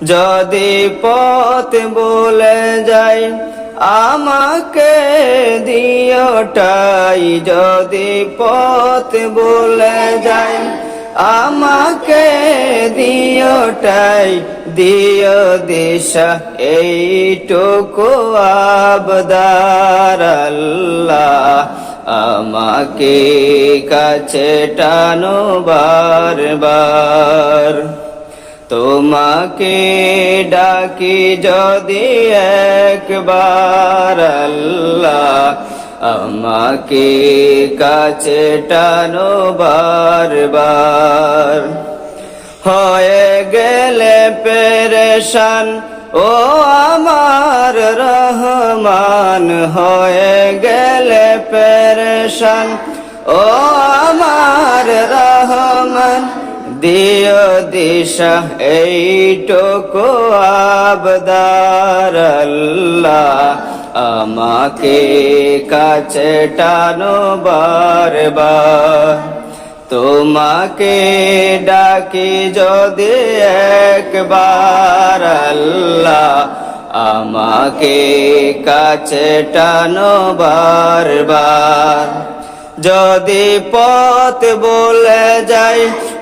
যদি পথ বলে যাই, আমাকে দিওটাই যদি পথ বলে যাই, আমাকে দিওটাই দিও দিশা, এইটুকু আবদার আল্লাহ আমাকে কাছে টানো বারবার। তোমাকে ডাকি যদি একবার আল্লাহ আমাকে কাছে টানো বারবার। হয়ে গেলে পেরেশান, ও আমার রহমান, হয়ে গেলে পেরেশান, ও আমার রহমান দিও দিশা, এইটুকু আবদার আমাকে কাছে টানো বারবার। তোমাকে ডাকি যদি একবার আল্লাহ আমাকে কাছে টানো বারবার। যদি পথ বলে যাই